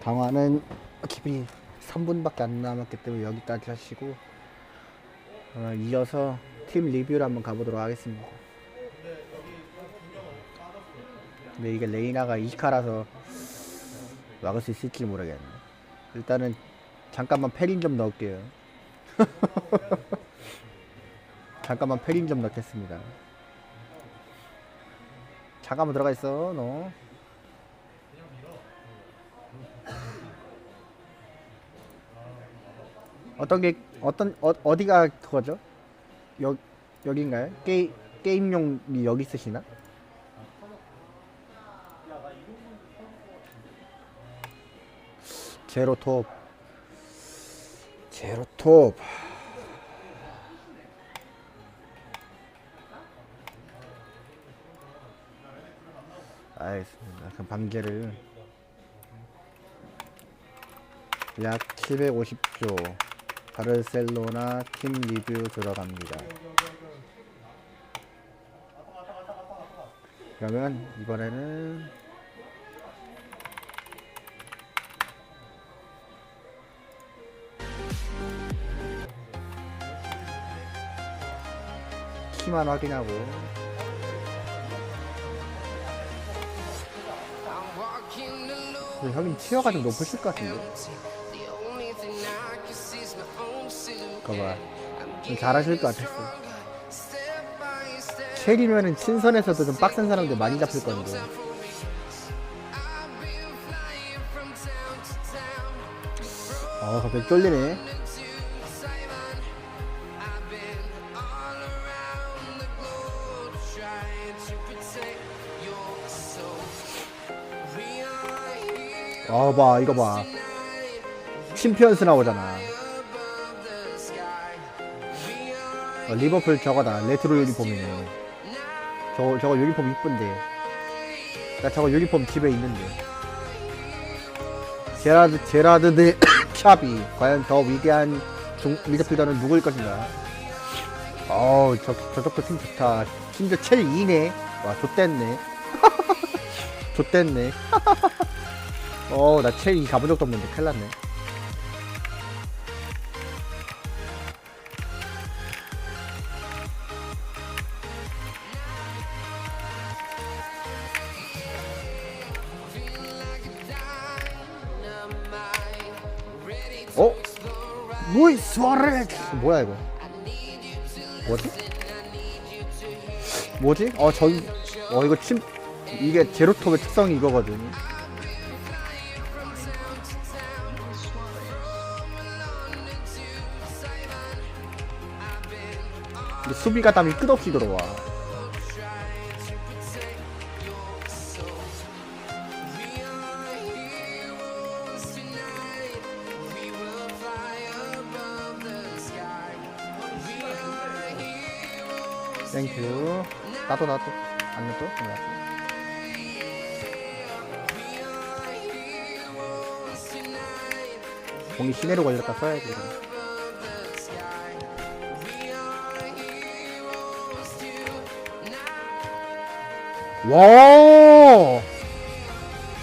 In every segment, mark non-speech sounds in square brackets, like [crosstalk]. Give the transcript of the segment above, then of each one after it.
강화는 기분이 3분밖에 안 남았기 때문에 여기까지 하시고 어, 이어서 팀 리뷰를 한번 가보도록 하겠습니다. 근데 이게 레이나가 이카라서 막을 수 있을지 모르겠네. 일단은 잠깐만 패린 좀 넣을게요. [laughs] 잠깐만 패린 좀 넣겠습니다. 잠깐만 들어가 있어, 너. 어떤 게 어떤 어, 어디가 그거죠? 여 여긴가요? 게임 게임용이 여기 쓰시나? 제로톱 제로톱 알겠습니다. 그럼 방제를 약 750조 바르셀로나 팀 리뷰 들어갑니다. 그러면 이번에는 키만 확인하고 형님 티어가 좀 높으실 것 같은데. 좀 잘하실 것 같았어. 쉘이면은 친선에서도 좀 빡센 사람들 많이 잡힐 건데. 어 갑자기 쫄리네 어봐 이거 봐. 챔피언스 나오잖아. 어, 리버풀 저거다. 레트로 유니폼이네. 저거 저거 유니폼 이쁜데. 나 저거 유니폼 집에 있는데. 제라드 제라드 대 샵이 과연 더 위대한 중, 미드필더는 누구일 것인가? 어우 저 저쪽도 팀 좋다. 심지어 7 2네. 와 좆됐네. 좆됐네 [laughs] [laughs] 어나 7 2 가본 적도 없는데 큰일 났네 어? 루이 수아레스 뭐야 이거 뭐지? 뭐지? 어 저기 어 이거 침 이게 제로톱의 특성이 이거거든 근데 수비가 담이 끝없이 들어와. 땡큐 나도 나도. 안 나도 안 나도. 공이 시내로 걸렸다 써야지 와!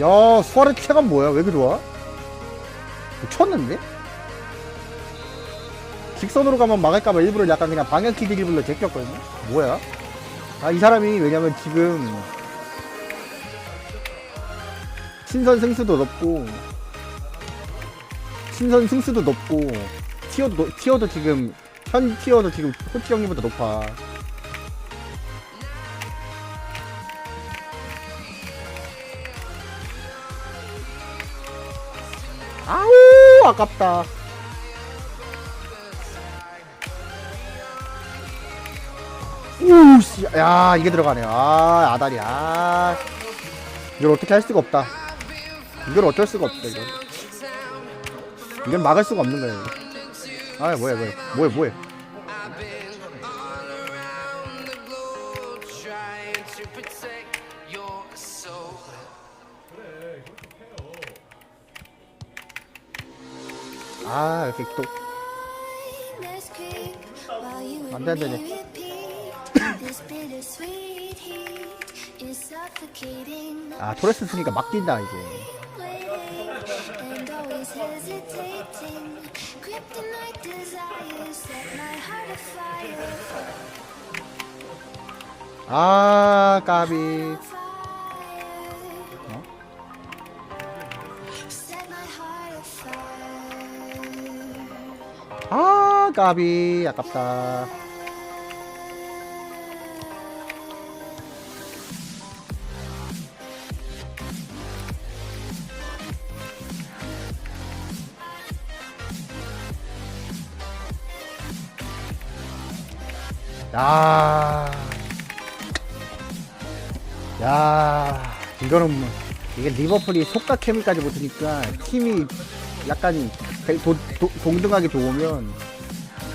야, 수아레 체감 뭐야? 왜 이렇게 좋아? 미쳤는데? 직선으로 가면 막을까봐 일부러 약간 그냥 방향키 드리블로 제꼈거든요? 뭐야? 아, 이 사람이 왜냐면 지금 신선 승수도 높고 신선 승수도 높고 티어도 높- 티어도 지금 현 티어도 지금 호치 형님보다 높아. 아깝다. 우씨, 야 이게 들어가네. 아 아다리, 아 이걸 어떻게 할 수가 없다. 이걸 어쩔 수가 없다 이거. 이건 막을 수가 없는. 이거. 아 뭐야 뭐야 뭐야 뭐야. 아 이렇게 또 안돼 안돼. 아 토레스 쓰니까 막 뛴다 이제. 아 까비 까비. 아깝다. 야, 야, 이거는 뭐, 이게 리버풀이 속각 케미까지 못하니까 팀이 약간 대- 도- 도- 동등하게 좋으면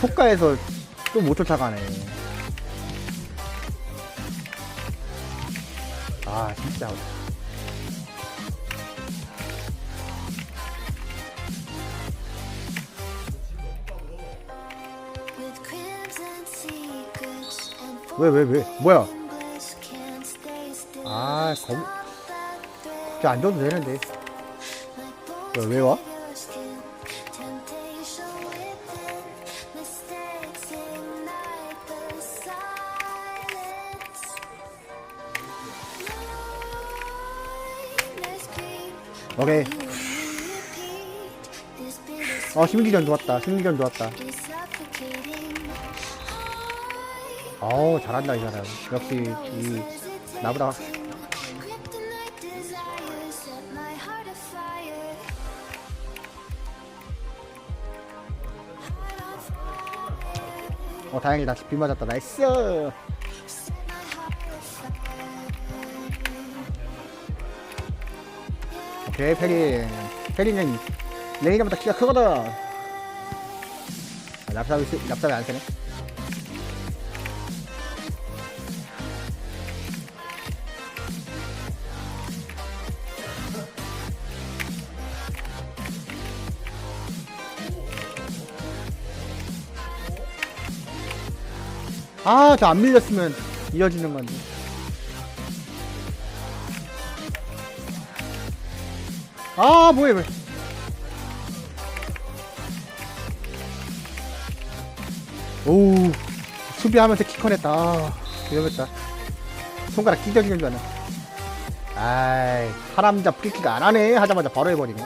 속가에서 또 못 쫓아가네. 아, 진짜. 왜, 왜, 왜? 뭐야? 아, 진짜 안 줘도 되는데. 왜, 왜 와? 오케이. 어, 심리전 좋았다. 심리전 좋았다. 어우, 잘한다, 이 사람. 역시, 이, 나보다. 어 다행이다 비 맞았다 나이스 페린 페린은 레이나보다 키가 크거든 아, 납삽이 쓰- 납삽이 안 쓰네 아, 저 안 밀렸으면 이어지는 건데. 아, 뭐야, 왜. 오우, 수비하면서 키컨했다. 아, 위험했다. 손가락 찢어지는 줄 알아. 아이, 사람자 프리키가 안 하네. 하자마자 바로 해버리네.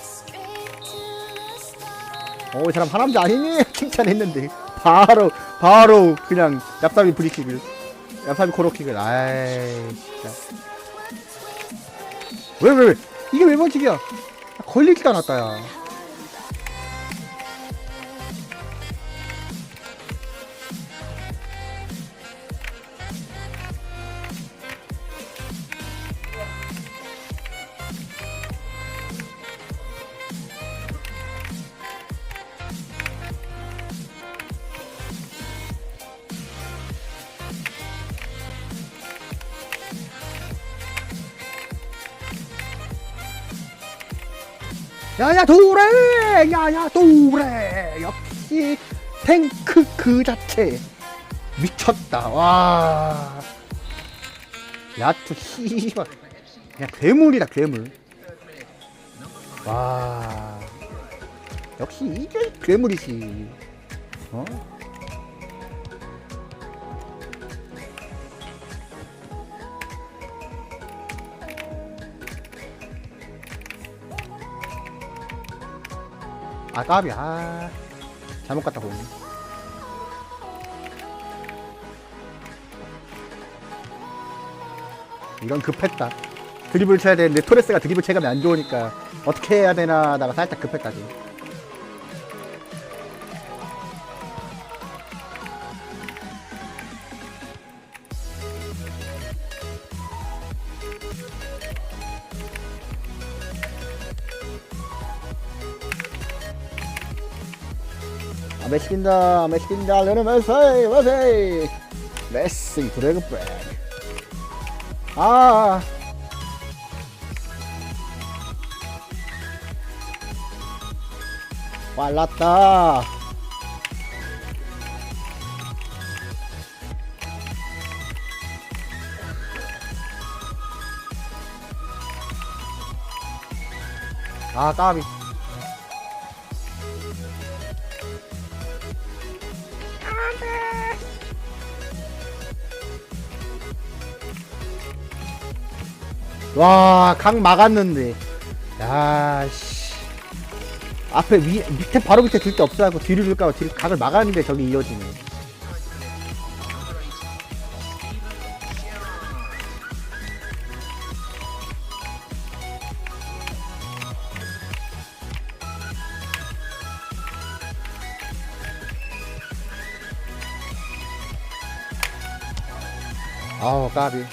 Straight to the start. 오, 이 사람 사람자 아니니? [laughs] 칭찬했는데. 바로, 바로, 그냥, 얍삽이 프리킥을. 얍삽이 코로킥을. 아이, 진짜. 왜, 왜, 왜? 이게 왜 번칙이야? 걸리지도 않았다, 야. 야야 도래 야야 도래 역시 탱크 그 자체. 미쳤다. 와. 야투 씨발. 그냥 괴물이다 괴물. 와. 역시 이게 괴물이지. 어? 아 까비 아 잘못 갔다 보니 이건 급했다. 드리블 쳐야 되는데 토레스가 드리블 체감이 안 좋으니까 어떻게 해야 되나 하다가 살짝 급했다 지금 시킨다. 메시 시킨다. 르노 메시 메시 메시 드래그백 아. 빨랐다. 아 까비. 와 각 막았는데. 야 씨. 앞에 위 밑에 바로 밑에 들데 없어갖고 뒤를 들까봐 뒤를 각을 막았는데 저기 이어지네. 아우 까비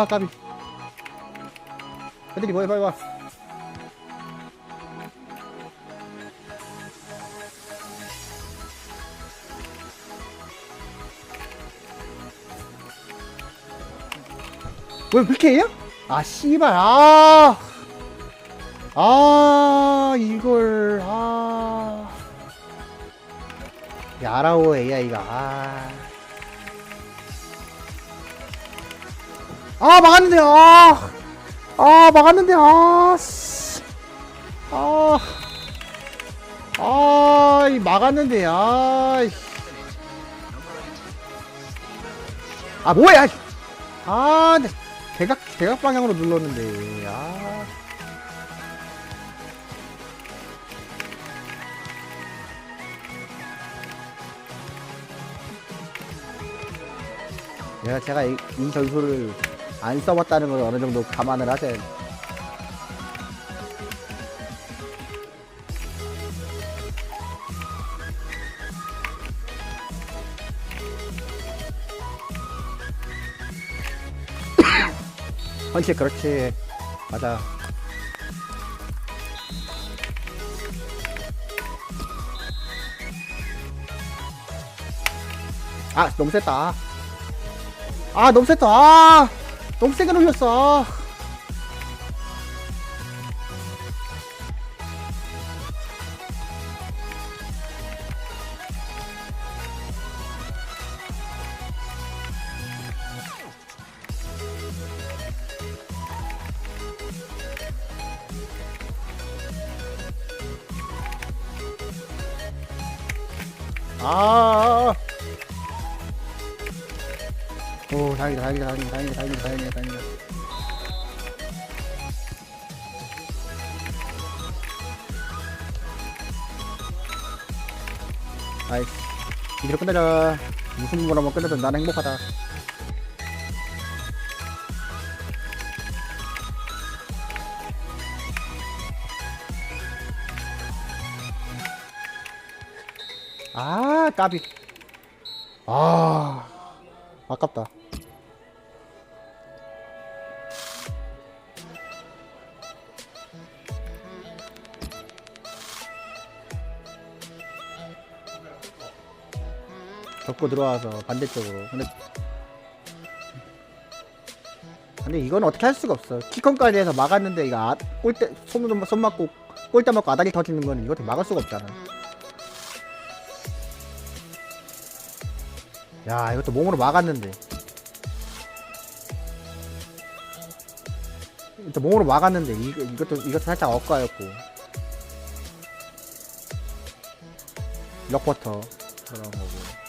아 까비. 애들이 뭐해? 빨리 와. 왜 PK야? 아 씨발. 아. 아 이걸. 아. 야라오 AI가. 아. 아 막았는데 아. 아 막았는데 아. 씨. 아. 아, 이 막았는데 아. 이. 아 뭐야? 아, 대각 대각 방향으로 눌렀는데 아. 내가 제가 이, 이 전술을 안 써봤다는 걸 어느 정도 감안을 하셔야 돼. 펀치 그렇지. 맞아. 아 너무 셌다. 아 너무 셌다. 아 너무 세게 눌렸어 다행이다, 다행이다, 다행이다, 다행이다, 다행이다. 아이씨, 이대로 끝내자. 무슨 부분으로 끝내든 나는 행복하다. 아, 까비. 아, 아깝다. 접고 들어와서 반대쪽으로. 근데 근데 이건 어떻게 할 수가 없어. 키컨까지 해서 막았는데 이거 아, 골대 손, 손 맞고 골대 맞고 아다리 터지는 건 이거 막을 수가 없잖아. 야 이것도 몸으로 막았는데 이것도 몸으로 막았는데 이거, 이것도 이것도 살짝 엇가였고 럭버터 그런 거고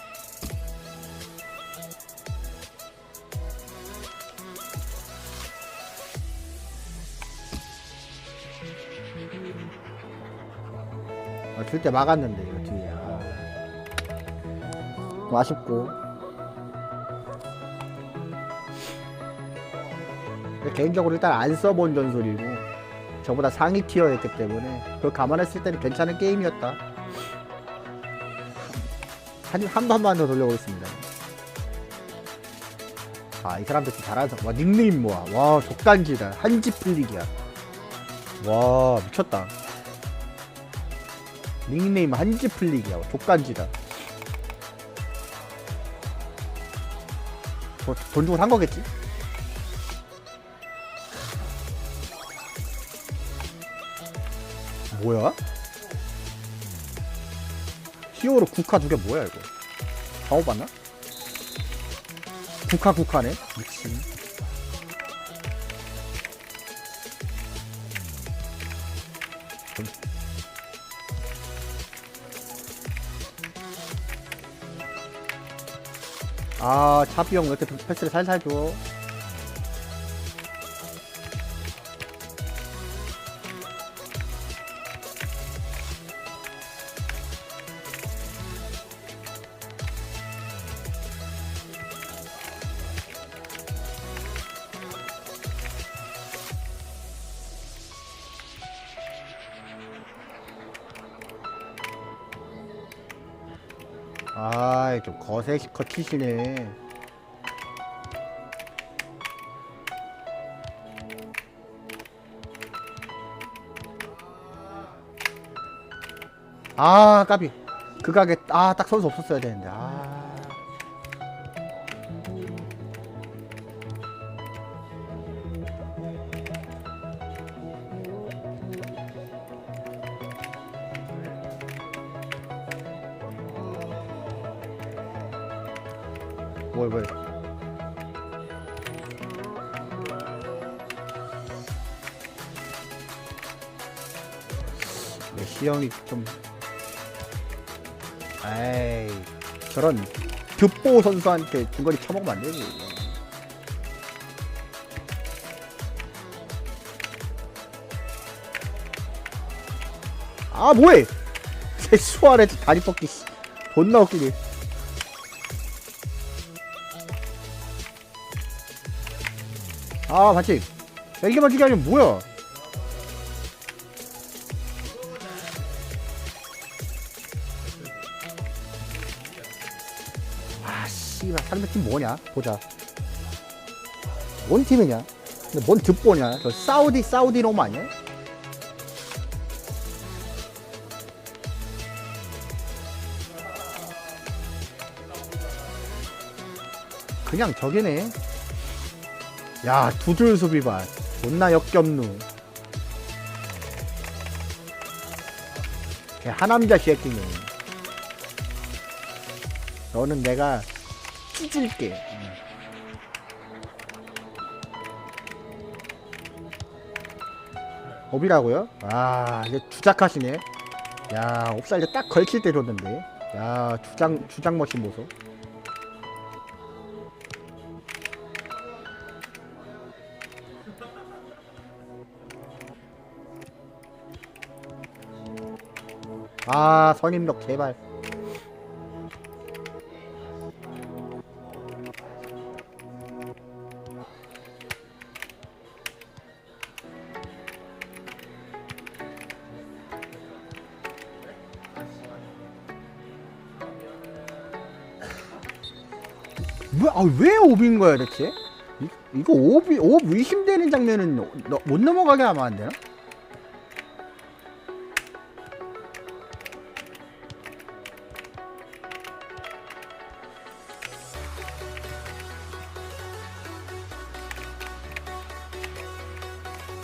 줄 때 막았는데 이거 뒤에. 아. 좀 아쉽고. 개인적으로 일단 안 써본 전술이고 저보다 상위 티어였기 때문에 그걸 감안했을 때는 괜찮은 게임이었다. 한, 한번더 돌려보겠습니다. 아 이 사람들 진짜 잘하는 와 닉네임 뭐야? 와 족간지다. 한집 플릭이야. 와 미쳤다 닉네임 한집 플릭이야 족간지다 뭐, 돈 주고 산 거겠지? 뭐야? 히어로 국화 두 개 뭐야 이거 바보 봤나? 국화 국화네 미친 아 차비 형 왜 이렇게 패스를 살살 줘 거치시네. 아 까비. 그 가게 아 딱 선수 없었어야 되는데. 아 뭘, 뭘. 메시 형이 좀. 에이, 저런 득보 선수한테 중거리 쳐먹으면 안 되지. 아, 뭐해! [laughs] 제 수아레즈 다리 뻗기, 씨. 존나 웃기네. 아 반칙 야, 이게 반칙이 아니면 뭐야? 아 씨발 상대팀 뭐냐? 보자. 뭔 팀이냐? 근데 뭔 득보냐? 저 사우디 사우디 놈 아니야? 그냥 저기네 야, 두줄 수비반. 존나 역겹누. 걔 하남자 새끼네. 너는 내가 찢을게. 응. 업이라고요? 아, 이제 주작하시네. 야, 옵사이드 딱 걸칠 때 줬는데. 야, 주장, 주장 머신 모습. 아 선임력 제발 뭐아왜 오비인 거야 대체? 이, 이거 오비 오 의심되는 장면은 너- 못 넘어가게 하면 안 되나?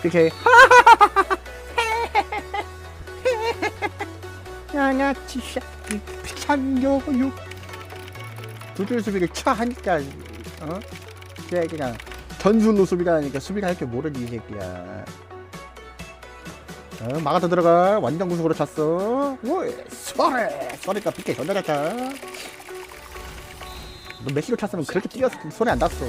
PK 양아치 새끼 비상교육 두줄 수비를 쳐 하니까 어? 걔 그냥 전술로 수비가 하니까 수비가 할줄 모르지 이 새끼야. 어, 막아서 들어가. 완전 구속으로 찼어. 오이 쏘래 쏘니까 전자 잡자 너 메시로 찼으면 그렇게 뛰어서 손에 안 닿았어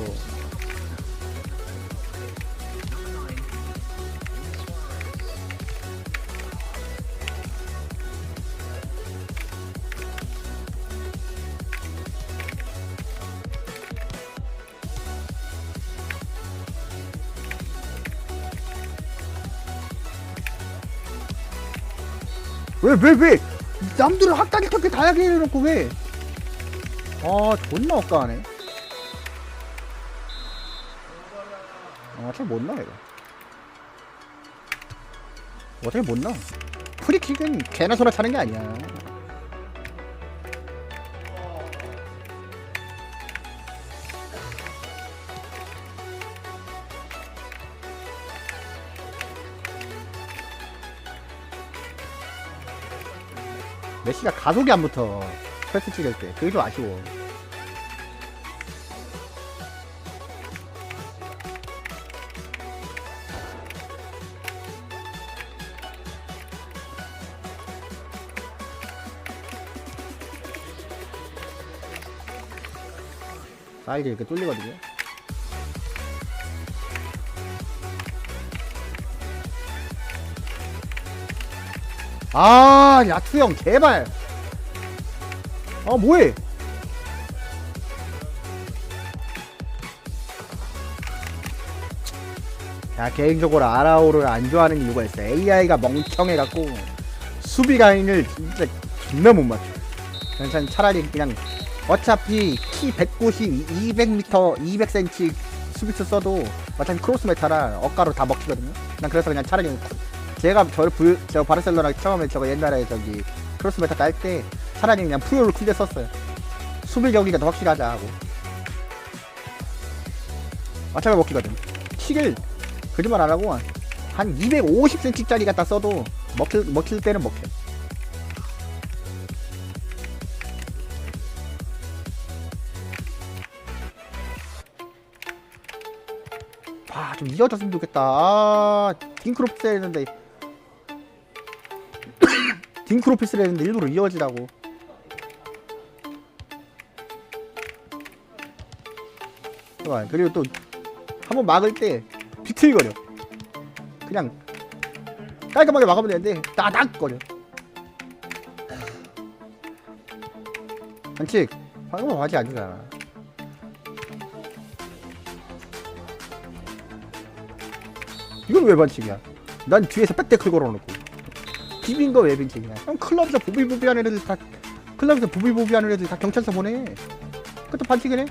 왜, 왜, 왜? 남들은 학다리 턱에 다양하게 해놓고 왜? 아, 존나 억까하네. 아, 잘못 넣어, 이거. 어떻게 못 넣어? 프리킥은 개나 소나 차는 게 아니야. 메시가 가속이 안 붙어. 패스 찍을 때. 그게 좀 아쉬워. 사이드 이렇게 뚫리거든요 아 야투형 제발. 아 뭐해? 야 개인적으로 아라오를 안 좋아하는 이유가 있어. AI가 멍청해갖고 수비 라인을 진짜 존나 못 맞춰. 그냥 차라리 그냥 어차피 키 190, 200m, 200cm 수비수 써도 어차피 크로스 메타라 억가로 다 먹히거든요. 난 그래서 그냥 차라리 제가 저를 불, 저 바르셀로나 처음에 저거 옛날에 저기 크로스 메타 깔때 차라리 그냥 푸요를 쿨대 썼어요. 수비 경기가 더 확실하자 하고. 어차피 먹히거든. 키를 거짓말 안 하고 한 250cm짜리 갖다 써도 먹힐, 먹힐 때는 먹혀. 아, 좀 이어졌으면 좋겠다. 아, 딩크로피스 했는데. 딩크로피스를 했는데 일부러 이어지라고. 그리고 또, 한번 막을 때, 비틀거려. 그냥, 깔끔하게 막으면 되는데, 따닥거려. 반칙. 방금 바지 아니잖아. 이건 왜 반칙이야? 난 뒤에서 백대클 걸어놓고 비빈 거왜 반칙이야? 형 클럽에서 부비부비하는 애들 다 클럽에서 부비부비하는 애들 다 경찰서 보내. 그것도 반칙이네.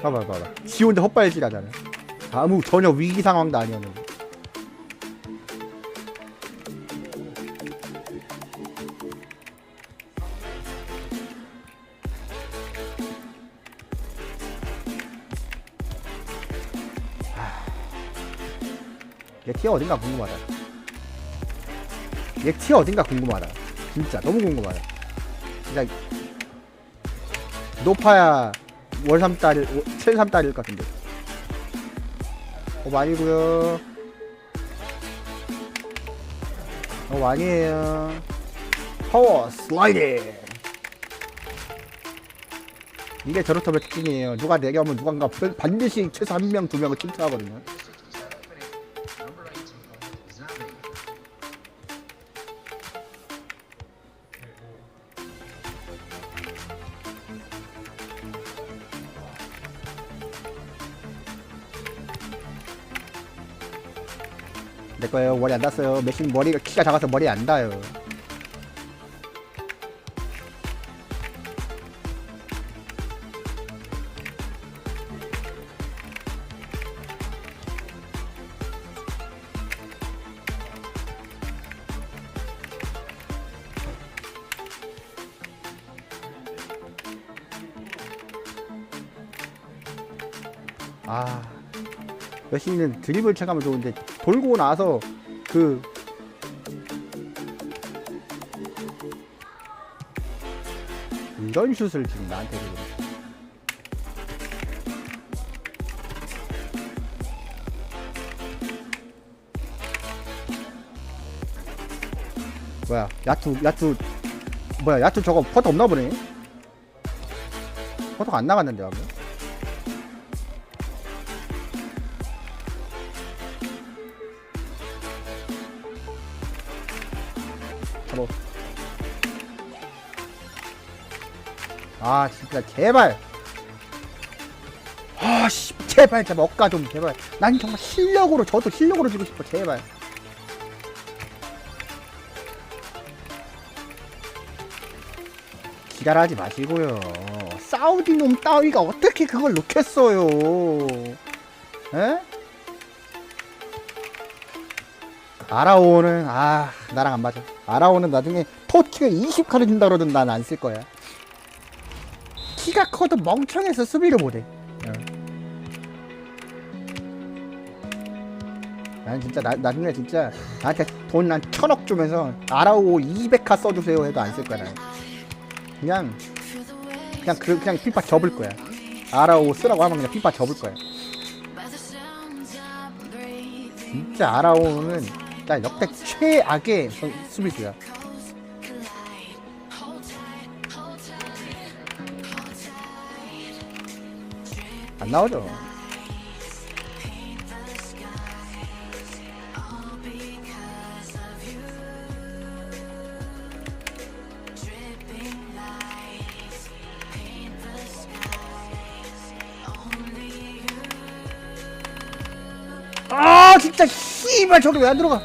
봐봐 봐봐. 지 혼자 헛발질 하잖아. 아무 전혀 위기 상황도 아니었는데. 티어 어딘가 궁금하다. 얘 티어 어딘가 궁금하다. 진짜 너무 궁금하다. 진짜 높아야 월3달일, 7-3달일 것 같은데. 어, 아니고요 어, 아니에요. 파워 슬라이딩. 이게 저렇다면 특징이에요. 누가 내려오면 누군가 반드시 최소 한 명, 두 명을 침투하거든요. 머리 안 닿았어요. 메신 머리가 키가 작아서 머리 안 닿아요. 아, 여신은 드리블 체감은 좋은데 돌고 나서 그 이런 슛을 지금 나한테 지금 뭐야 야투 야투 뭐야 야투 저거 퍼터 없나 보네? 퍼터가 안 나갔는데 아무 바로. 아 진짜 제발. 아씨 제발 제발 억가 좀 제발. 난 정말 실력으로 저도 실력으로 지고 싶어 제발. 기다하지 마시고요. 사우디 놈 따위가 어떻게 그걸 놓겠어요? 에? 아라오는 아 나랑 안 맞아. 아라오는 나중에 토치가 20칸을 준다 그러든 난 안 쓸 거야. 키가 커도 멍청해서 수비를 못해. 어. 난 진짜 나, 나중에 진짜 나한테 돈한 천억 주면서 아라오 200카 써주세요 해도 안 쓸 거야 난. 그냥 그냥 그 그냥 피파 접을 거야. 아라오 쓰라고 하면 그냥 피파 접을 거야. 진짜 아라오는 진짜 역대 최악의 선- 수비수야. 안 나오죠. 아 진짜 씨발 저기 왜안 들어가